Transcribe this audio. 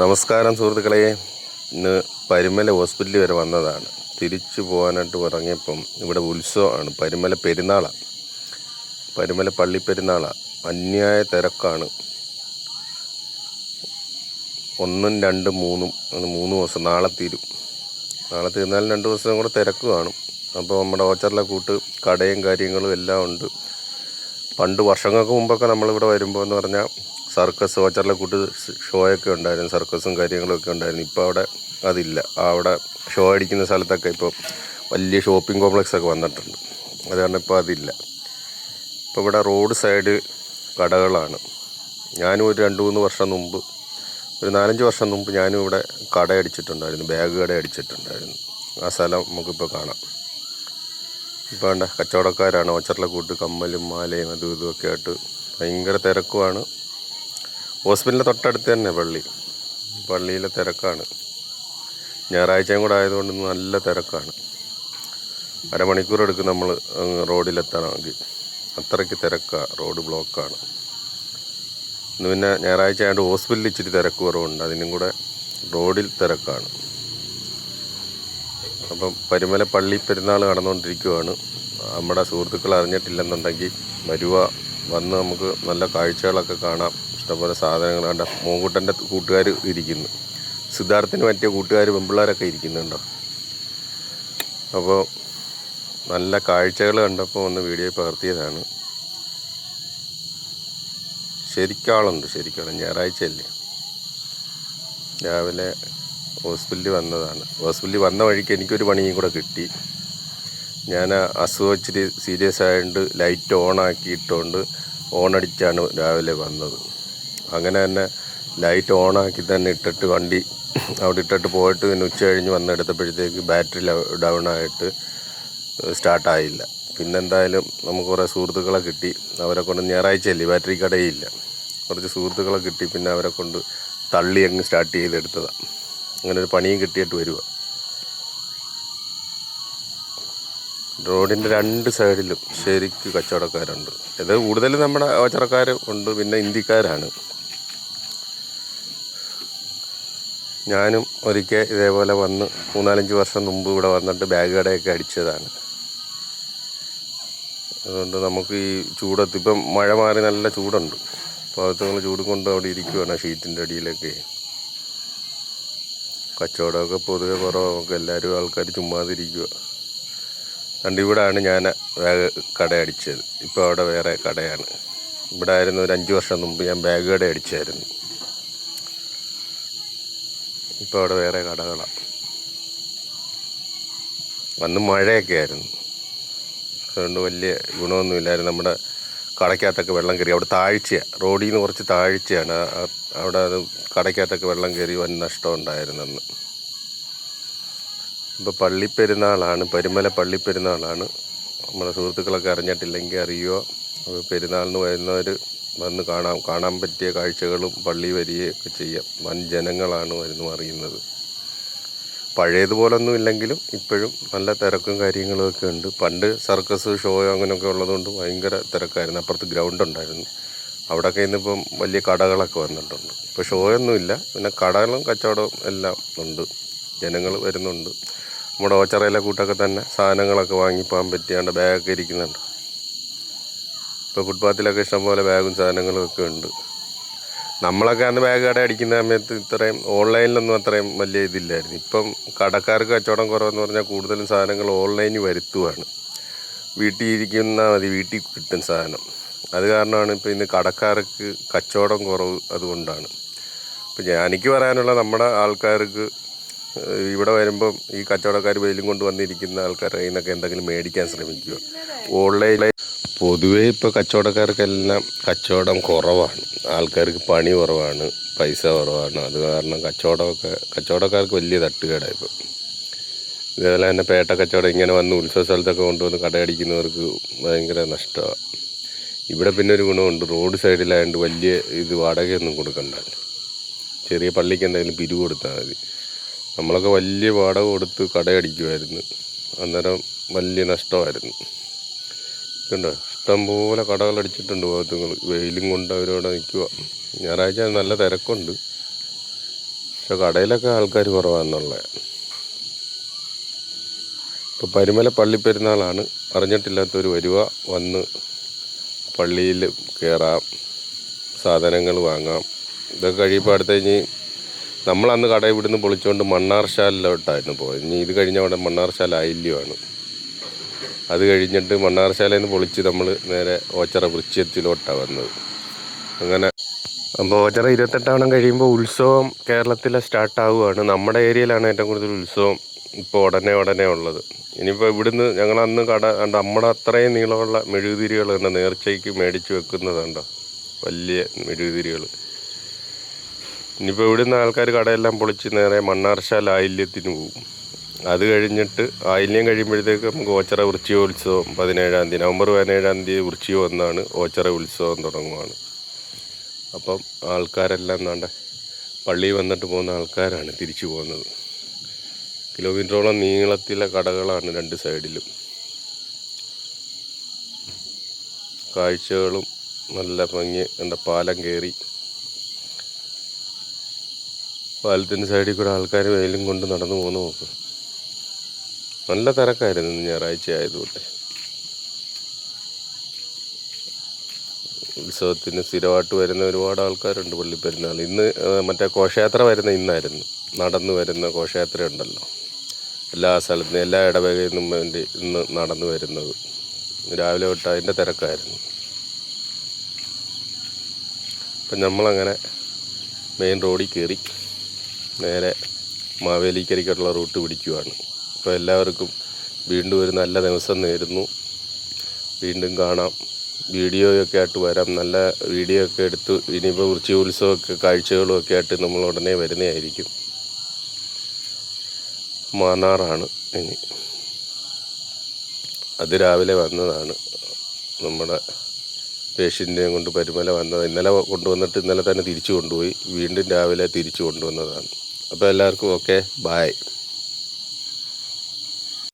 നമസ്കാരം സുഹൃത്തുക്കളെ. ഇന്ന് പരുമല ഹോസ്പിറ്റലിൽ വരെ വന്നതാണ്. തിരിച്ചു പോകാനായിട്ട് ഇറങ്ങിയപ്പം ഇവിടെ ഉത്സവമാണ് പരുമല പെരുന്നാളാണ് പരുമല പള്ളി പെരുന്നാളാണ് അന്യായ തിരക്കാണ്. ഒന്നും രണ്ടും മൂന്നും മൂന്ന് ദിവസം. നാളെ തീരും. നാളെ തീർന്നാലും രണ്ട് ദിവസം കൂടെ തിരക്ക് കാണും. അപ്പോൾ നമ്മുടെ ഓച്ചറിലെ കൂട്ട് കടയും കാര്യങ്ങളും എല്ലാം ഉണ്ട്. പണ്ട് വർഷങ്ങൾക്ക് മുമ്പൊക്കെ നമ്മളിവിടെ വരുമ്പോൾ എന്ന് പറഞ്ഞാൽ സർക്കസ് ഓച്ചറിലെ കൂട്ട് ഷോയൊക്കെ ഉണ്ടായിരുന്നു സർക്കസും കാര്യങ്ങളൊക്കെ ഉണ്ടായിരുന്നു. ഇപ്പോൾ അവിടെ അതില്ല. അവിടെ ഷോ അടിക്കുന്ന സ്ഥലത്തൊക്കെ ഇപ്പോൾ വലിയ ഷോപ്പിംഗ് കോംപ്ലക്സ് ഒക്കെ വന്നിട്ടുണ്ട്. അത് കാരണം ഇപ്പോൾ അതില്ല. ഇപ്പോൾ ഇവിടെ റോഡ് സൈഡ് കടകളാണ്. ഞാനും ഒരു രണ്ട് മൂന്ന് വർഷം മുമ്പ് ഒരു നാലഞ്ച് വർഷം മുമ്പ് ഞാനും ഇവിടെ കട അടിച്ചിട്ടുണ്ടായിരുന്നു ബാഗ് കട അടിച്ചിട്ടുണ്ടായിരുന്നു. ആ സ്ഥലം നമുക്കിപ്പോൾ കാണാം. ഇപ്പോൾ വേണ്ട കച്ചവടക്കാരാണ്. ഓച്ചറിലെ കൂട്ട് കമ്മലും മാലയും അതും ഇതുമൊക്കെ ആയിട്ട് ഭയങ്കര തിരക്കുമാണ് ഹോസ്പിറ്റലിന്റെ തൊട്ടടുത്ത് തന്നെ പള്ളി. പള്ളിയിലെ തിരക്കാണ്. ഞായറാഴ്ചയും കൂടെ ആയതുകൊണ്ട് നല്ല തിരക്കാണ്. അരമണിക്കൂർ എടുക്കും നമ്മൾ റോഡിലെത്തണമെങ്കിൽ. അത്രയ്ക്ക് തിരക്കാണ് റോഡ് ബ്ലോക്കാണ്. ഇന്ന് പിന്നെ ഞായറാഴ്ച ആയതുകൊണ്ട് ഹോസ്പിറ്റലിൽ ഇച്ചിരി തിരക്ക് കുറവുണ്ട്. അതിനും കൂടെ റോഡിൽ തിരക്കാണ്. അപ്പം പരുമല പള്ളി പെരുന്നാൾ നടന്നുകൊണ്ടിരിക്കുവാണ്. നമ്മുടെ സുഹൃത്തുക്കൾ അറിഞ്ഞിട്ടില്ലെന്നുണ്ടെങ്കിൽ വരുക വന്ന് നമുക്ക് നല്ല കാഴ്ചകളൊക്കെ കാണാം. ഇഷ്ടംപോലെ സാധനങ്ങൾ കണ്ട മോങ്കുട്ടന്റെ കൂട്ടുകാർ ഇരിക്കുന്നു. സിദ്ധാർത്ഥിന് പറ്റിയ കൂട്ടുകാർ പെമ്പിള്ളേരൊക്കെ ഇരിക്കുന്നുണ്ടോ? അപ്പോൾ നല്ല കാഴ്ചകൾ കണ്ടപ്പോൾ ഒന്ന് വീഡിയോ പകർത്തിയതാണ്. ശരിക്കാളുണ്ട് ശരിക്കാളും. ഞായറാഴ്ചയല്ലേ. രാവിലെ ഹോസ്പിറ്റലിൽ വന്നതാണ്. ഹോസ്പിറ്റലിൽ വന്ന വഴിക്ക് എനിക്കൊരു പണിയും കൂടെ കിട്ടി. ഞാൻ അസുഖം ഇച്ചിരി സീരിയസ് ആയതുകൊണ്ട് ലൈറ്റ് ഓൺ ആക്കിയിട്ടുകൊണ്ട് ഓൺ അടിച്ചാണ് രാവിലെ വന്നത്. അങ്ങനെ തന്നെ ലൈറ്റ് ഓണാക്കി തന്നെ ഇട്ടിട്ട് വണ്ടി അവിടെ ഇട്ടിട്ട് പോയിട്ട് പിന്നെ ഉച്ച കഴിഞ്ഞ് വന്നെടുത്തപ്പോഴത്തേക്ക് ബാറ്ററി ഡൗൺ ആയിട്ട് സ്റ്റാർട്ടായില്ല പിന്നെന്തായാലും നമുക്ക് കുറേ സുഹൃത്തുക്കളെ കിട്ടി. അവരെ കൊണ്ട് ഞായറാഴ്ചയല്ലേ ബാറ്ററി കടയില്ല. കുറച്ച് സുഹൃത്തുക്കളെ കിട്ടി പിന്നെ അവരെ കൊണ്ട് തള്ളി അങ്ങ് സ്റ്റാർട്ട് ചെയ്തെടുത്തതാണ് അങ്ങനെ ഒരു പണിയും കിട്ടിയിട്ട് വരിക റോഡിന്റെ രണ്ട് സൈഡിലും ശരിക്ക് കച്ചവടക്കാരുണ്ട്. ഇത് കൂടുതലും നമ്മുടെ കച്ചവടക്കാർ ഉണ്ട് പിന്നെ ഇന്ത്യക്കാരാണ്. ഞാനും ഒരിക്കൽ ഇതേപോലെ വന്ന് മൂന്നാലഞ്ച് വർഷം മുമ്പ് ഇവിടെ വന്നിട്ട് ബാഗ് കടയൊക്കെ അടിച്ചതാണ്. അതുകൊണ്ട് നമുക്ക് ഈ ചൂടത്ത് ഇപ്പം മഴ മാറി നല്ല ചൂടുണ്ട്. അപ്പോൾ അതുങ്ങൾ ചൂടും കൊണ്ട് അവിടെ ഇരിക്കുവാണ് ഷീറ്റിന്റെ അടിയിലൊക്കെ. കച്ചവടമൊക്കെ പൊതുവെ കുറവ്. നമുക്ക് എല്ലാവരും ആൾക്കാർ ചുമ്മാതിരിക്കുക കണ്ട് ഇവിടെയാണ് ഞാൻ ബാഗ് കട അടിച്ചത്. ഇപ്പോൾ അവിടെ വേറെ കടയാണ്. ഇവിടെ ആയിരുന്നു ഒരു അഞ്ച് വർഷം മുമ്പ് ഞാൻ ബാഗ് കട അടിച്ചായിരുന്നു. ഇപ്പോൾ അവിടെ വേറെ കടകളാണ് അന്ന് മഴയൊക്കെ ആയിരുന്നു. അതുകൊണ്ട് വലിയ ഗുണമൊന്നുമില്ലായിരുന്നു നമ്മുടെ കടയ്ക്കകത്തൊക്കെ വെള്ളം കയറി. അവിടെ താഴ്ചയാണ് റോഡിൽ നിന്ന് കുറച്ച് താഴ്ചയാണ്. അവിടെ അത് കടയ്ക്കകത്തൊക്കെ വെള്ളം കയറി വൻ നഷ്ടം ഉണ്ടായിരുന്നു അന്ന് ഇപ്പോൾ പള്ളിപ്പെരുന്നാളാണ്. പരുമല പള്ളിപ്പെരുന്നാളാണ്. നമ്മുടെ സുഹൃത്തുക്കളൊക്കെ അറിഞ്ഞിട്ടില്ലെങ്കിൽ അറിയുമോ പെരുന്നാളിന് വരുന്നവർ വന്ന് കാണാം കാണാൻ പറ്റിയ കാഴ്ചകളും പള്ളി വരികയൊക്കെ ചെയ്യാം. വൻ ജനങ്ങളാണ് വരുന്നു അറിയുന്നത്. പഴയതുപോലൊന്നും ഇല്ലെങ്കിലും ഇപ്പോഴും നല്ല തിരക്കും കാര്യങ്ങളൊക്കെ ഉണ്ട്. പണ്ട് സർക്കസ് ഷോ അങ്ങനെയൊക്കെ ഉള്ളതുകൊണ്ട് ഭയങ്കര തിരക്കായിരുന്നു. അപ്പുറത്ത് ഗ്രൗണ്ട് ഉണ്ടായിരുന്നു. അവിടെയൊക്കെ ഇന്നിപ്പം വലിയ കടകളൊക്കെ വന്നിട്ടുണ്ട്. ഇപ്പോൾ ഷോ ഒന്നുമില്ല പിന്നെ കടകളും കച്ചവടവും എല്ലാം ഉണ്ട്. ജനങ്ങൾ വരുന്നുണ്ട്. നമ്മുടെ ഓച്ചറയിലെ കൂട്ടൊക്കെ തന്നെ സാധനങ്ങളൊക്കെ വാങ്ങിപ്പോകാൻ പറ്റിയാണ്ട് ബാഗൊക്കെ ഇരിക്കുന്നുണ്ട്. ഇപ്പോൾ ഫുട്പാത്തിലൊക്കെ ഇഷ്ടംപോലെ ബാഗും സാധനങ്ങളും ഒക്കെ ഉണ്ട്. നമ്മളൊക്കെ അന്ന് ബാഗ് കട അടിക്കുന്ന സമയത്ത് ഇത്രയും ഓൺലൈനിലൊന്നും അത്രയും വലിയ ഇതില്ലായിരുന്നു. ഇപ്പം കടക്കാർക്ക് കച്ചവടം കുറവെന്ന് പറഞ്ഞാൽ കൂടുതലും സാധനങ്ങൾ ഓൺലൈനിൽ വരുത്തുവാണ്. വീട്ടിൽ ഇരിക്കുന്ന മതി വീട്ടിൽ കിട്ടും സാധനം. അത് കാരണമാണ് ഇപ്പോൾ ഇന്ന് കടക്കാർക്ക് കച്ചവടം കുറവ് അതുകൊണ്ടാണ്. ഇപ്പം ഞാൻ എനിക്ക് പറയാനുള്ള നമ്മുടെ ആൾക്കാർക്ക് ഇവിടെ വരുമ്പം ഈ കച്ചവടക്കാർ വെയിലും കൊണ്ട് വന്നിരിക്കുന്ന ആൾക്കാരുടെ കയ്യിൽ നിന്നൊക്കെ എന്തെങ്കിലും മേടിക്കാൻ ശ്രമിക്കുക. ഓൺലൈൻ പൊതുവേ ഇപ്പോൾ കച്ചവടക്കാർക്കെല്ലാം കച്ചവടം കുറവാണ്. ആൾക്കാർക്ക് പണി കുറവാണ് പൈസ കുറവാണ്. അത് കാരണം കച്ചവടമൊക്കെ കച്ചവടക്കാർക്ക് വലിയ തട്ടുകേടാണ് ഇപ്പം. ഇതേപോലെ തന്നെ പേട്ട കച്ചവടം ഇങ്ങനെ വന്ന് ഉത്സവ സ്ഥലത്തൊക്കെ കൊണ്ടുവന്ന് കടയടിക്കുന്നവർക്ക് ഭയങ്കര നഷ്ടമാണ്. ഇവിടെ പിന്നെ ഒരു ഗുണമുണ്ട് റോഡ് സൈഡിലായതുകൊണ്ട് വലിയ ഇത് വാടകയൊന്നും കൊടുക്കണ്ട. ചെറിയ പള്ളിക്ക് എന്തെങ്കിലും പിരിവ് കൊടുത്താൽ മതി. നമ്മളൊക്കെ വലിയ വാടക കൊടുത്ത് കടയടിക്കുമായിരുന്നു അന്നേരം വലിയ നഷ്ടമായിരുന്നു. കണ്ടോ ഇഷ്ടംപോലെ കടകൾ അടിച്ചിട്ടുണ്ട് ഭാഗത്തുങ്ങൾ വെയിലും കൊണ്ട് അവരവിടെ നിൽക്കുക ഞായറാഴ്ച നല്ല തിരക്കുണ്ട്. പക്ഷെ കടയിലൊക്കെ ആൾക്കാർ കുറവാണെന്നുള്ളത് ഇപ്പോൾ പരിമല പള്ളി പെരുന്നാളാണ് അറിഞ്ഞിട്ടില്ലാത്തവർ വരിക വന്ന് പള്ളിയിൽ കയറാം. സാധനങ്ങൾ വാങ്ങാം. ഇതൊക്കെ കഴിയുമ്പോൾ അടുത്ത് കഴിഞ്ഞ് നമ്മളന്ന് കടയിൽ വിടുന്ന് പൊളിച്ചുകൊണ്ട് മണ്ണാർശാലിലോട്ടായിരുന്നു പോയത്. ഇനി ഇത് കഴിഞ്ഞ അവിടെ മണ്ണാർശാല ആയില്യമാണ് അത് കഴിഞ്ഞിട്ട് മണ്ണാർശാലയിൽ നിന്ന് പൊളിച്ച് നമ്മൾ നേരെ ഓച്ചറ വൃശ്യത്തിലോട്ടാണ് വന്നത്. അങ്ങനെ അപ്പോൾ ഓച്ചറ ഇരുപത്തെട്ടാവണം കഴിയുമ്പോൾ ഉത്സവം കേരളത്തിലെ സ്റ്റാർട്ടാവുകയാണ് നമ്മുടെ ഏരിയയിലാണ് ഏറ്റവും കൂടുതൽ ഉത്സവം ഇപ്പോൾ ഉടനെ ഉടനെ ഉള്ളത്. ഇനിയിപ്പോൾ ഇവിടുന്ന് ഞങ്ങൾ അന്ന് കട കണ്ട നമ്മുടെ അത്രയും നീളമുള്ള മെഴുകുതിരികൾ തന്നെ നേർച്ചയ്ക്ക് മേടിച്ച് വെക്കുന്നതുണ്ടോ വലിയ മെഴുകുതിരികൾ ഇനിയിപ്പോൾ ഇവിടുന്ന് ആൾക്കാർ കടയെല്ലാം പൊളിച്ച് നേരെ മണ്ണാർശാല ആയില്യത്തിന് പോകും അത് കഴിഞ്ഞിട്ട് ആയില്യം കഴിയുമ്പോഴത്തേക്ക് നമുക്ക് ഓച്ചറ വൃശ്ചികോത്സവം പതിനേഴാം തീയതി നവംബർ പതിനേഴാം തീയതി വൃശ്ചികം ഒന്നാണ് ഓച്ചറ ഉത്സവം തുടങ്ങുവാണ്. അപ്പം ആൾക്കാരെല്ലാം നാണ്ട പള്ളിയിൽ വന്നിട്ട് പോകുന്ന ആൾക്കാരാണ് തിരിച്ചു പോകുന്നത്. കിലോമീറ്ററോളം നീളത്തിലെ കടകളാണ് രണ്ട് സൈഡിലും. കാഴ്ചകളും നല്ല ഭംഗി എന്താ പാലം കയറി. പാലത്തിന്റെ സൈഡിൽ കൂടെ ആൾക്കാർ വെയിലും കൊണ്ട് നടന്നു പോകുന്നു. നോക്ക് നല്ല തിരക്കായിരുന്നു ഞായറാഴ്ച ആയതുകൊണ്ട്. ഉത്സവത്തിന് സ്ഥിരമായിട്ട് വരുന്ന ഒരുപാട് ആൾക്കാരുണ്ട് പള്ളിപ്പെരുന്നാൾ. ഇന്ന് മറ്റേ ഘോഷയാത്ര വരുന്ന ഇന്നായിരുന്നു. നടന്നു വരുന്ന ഘോഷയാത്ര ഉണ്ടല്ലോ എല്ലാ സ്ഥലത്തും എല്ലാ ഇടവകയിൽ നിന്നും വേണ്ടി ഇന്ന് നടന്നു വരുന്നത്. രാവിലെ തൊട്ട് അതിന്റെ തിരക്കായിരുന്നു. അപ്പം നമ്മളങ്ങനെ മെയിൻ റോഡിൽ കയറി നേരെ മാവേലിക്കരിക്കുള്ള റൂട്ട് പിടിക്കുവാണ്. അപ്പോൾ എല്ലാവർക്കും വീണ്ടും ഒരു നല്ല ദിവസം നേരുന്നു. വീണ്ടും കാണാം. വീഡിയോയൊക്കെ ആയിട്ട് വരാം. നല്ല വീഡിയോ ഒക്കെ എടുത്ത് ഇനിയിപ്പോൾ വൃശ്ചി ഉത്സവമൊക്കെ കാഴ്ചകളും ഒക്കെ ആയിട്ട് നമ്മൾ ഉടനെ വരുന്നതായിരിക്കും. മാന്നാറാണ് ഇനി. അത് രാവിലെ വന്നതാണ്. നമ്മുടെ പേഷ്യന്റിനെയും കൊണ്ട് പരിമല വന്നത്. ഇന്നലെ കൊണ്ടുവന്നിട്ട് ഇന്നലെ തന്നെ തിരിച്ചു കൊണ്ടുപോയി. വീണ്ടും രാവിലെ തിരിച്ചു കൊണ്ടുവന്നതാണ്. അപ്പോൾ എല്ലാവർക്കും ഓക്കെ. ബായ്